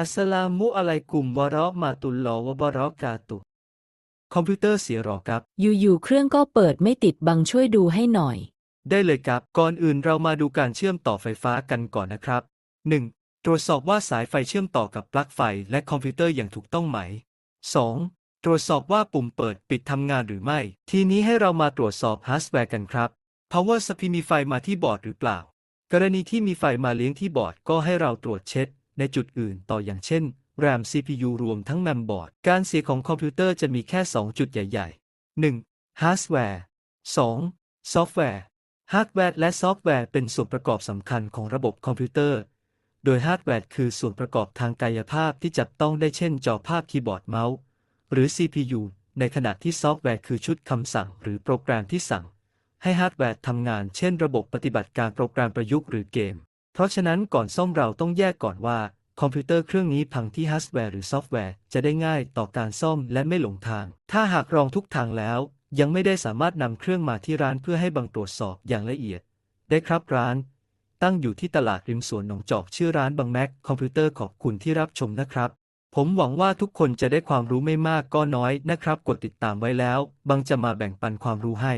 อัสสลามุอะลัยกุมวะเราะห์มาตุลลอฮ์วะบะเราะกาตุฮ์คอมพิวเตอร์เสียหรอครับ อยู่ๆเครื่องก็เปิดไม่ติดบังช่วยดูให้หน่อย ได้เลยครับ ก่อนอื่นเรามาดูการเชื่อมต่อไฟฟ้ากันก่อนนะครับ 1. ตรวจสอบว่าสายไฟเชื่อมต่อกับปลั๊กไฟและคอมพิวเตอร์อย่างถูกต้องไหม 2. ตรวจสอบว่าปุ่มเปิดปิดทำงานหรือไม่ ทีนี้ให้เรามาตรวจสอบฮาร์ดแวร์กันครับ Power supply มีไฟมาที่บอร์ดหรือเปล่า กรณีที่มีไฟมาเลี้ยงที่บอร์ดก็ให้เราตรวจเช็ค ในจุดอื่นต่ออย่างเช่น RAM CPU รวมทั้งแมมบอร์ด การเสียของคอมพิวเตอร์จะมีแค่ 2 จุดใหญ่ๆ 1. ฮาร์ดแวร์ 2. ซอฟต์แวร์ ฮาร์ดแวร์และซอฟต์แวร์เป็นส่วนประกอบสำคัญของระบบคอมพิวเตอร์ โดยฮาร์ดแวร์คือส่วนประกอบทางกายภาพที่จับต้องได้เช่น จอภาพคีย์บอร์ดเมาส์ หรือ CPU ในขณะที่ซอฟต์แวร์คือชุดคำสั่งหรือโปรแกรมที่สั่ง ให้ฮาร์ดแวร์ทำงานเช่นระบบปฏิบัติการโปรแกรมประยุกต์หรือเกม เพราะฉะนั้นก่อนซ่อมเราต้องแยกก่อนว่า คอมพิวเตอร์เครื่องนี้พังที่ฮาร์ดแวร์หรือซอฟต์แวร์จะได้ง่ายต่อการซ่อมและไม่หลงทาง ถ้าหากรองทุกทางแล้ว ยังไม่ได้สามารถนำเครื่องมาที่ร้านเพื่อให้บังตรวจสอบอย่างละเอียด ได้ครับร้าน ตั้งอยู่ที่ตลาดริมสวนหนองจอกชื่อร้านบางแม็กคอมพิวเตอร์ขอบคุณที่รับชมนะครับผมหวังว่าทุกคนจะได้ความรู้ไม่มากก็น้อยนะครับ กดติดตามไว้แล้วบางจะมาแบ่งปันความรู้ให้